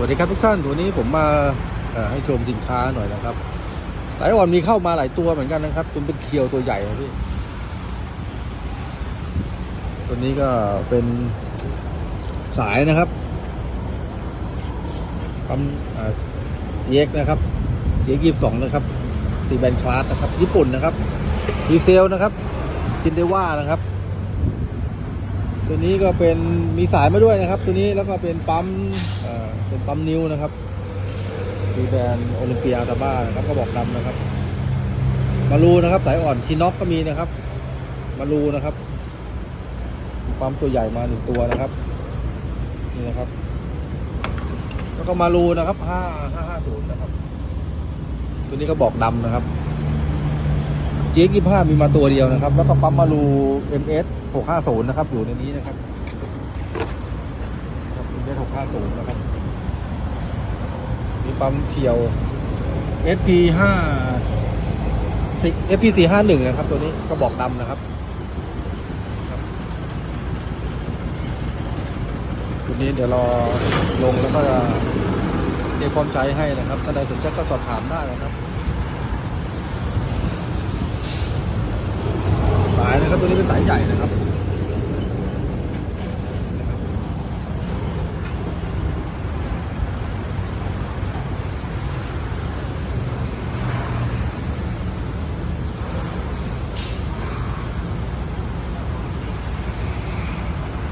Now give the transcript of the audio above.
วัสดีครับทุกท่านวันนี้ผมมาให้ชมสินค้าหน่อยนะครับ สายอ่อนมีเข้ามาหลายตัวเหมือนกันนะครับจนเป็นเคียวตัวใหญ่นะพี่ตัวนี้ก็เป็นสายนะครับปั๊มเอ็กนะครับเอ็กยี่สิบสองนะครับตีแบนคลาสนะครับ ญี่ปุ่นนะครับดีเซลนะครับชินเดว่านะครับ ตัวนี้ก็เป็นมีสายมาด้วยนะครับ ตัวนี้แล้วก็เป็นปั๊มเอ่อ เป็นปั๊มนิ้วนะครับมีแบรนด์โอลิมเปียตาบ้านะครับก็บอกดำนะครับ มารูนะครับสายอ่อนชิน็อกก็มีนะครับ มารูนะครับปั๊มตัวใหญ่มาหนึ่งตัวนะครับนี่นะครับ แล้วก็มารูนะครับห้าห้าห้าศูนย์นะครับ ตัวนี้ก็บอกดำนะครับเจ๊กี่ผ้ามีมาตัวเดียวนะครับ แล้วก็ปั๊มมารู MS 650 นะครับ อยู่ในนี้นะครับ MS 650 นะครับ ปั๊มเขียว SP 5 SP 451นะครับ ตัวนี้ก็บอกดำนะครับตัวนี้เดี๋ยวรอลงแล้วก็จะเรียกความใจให้นะครับถ้าใดสนใจก็สอบถามได้นะครับสายนะครับตัวนี้เป็นสายใหญ่นะครับ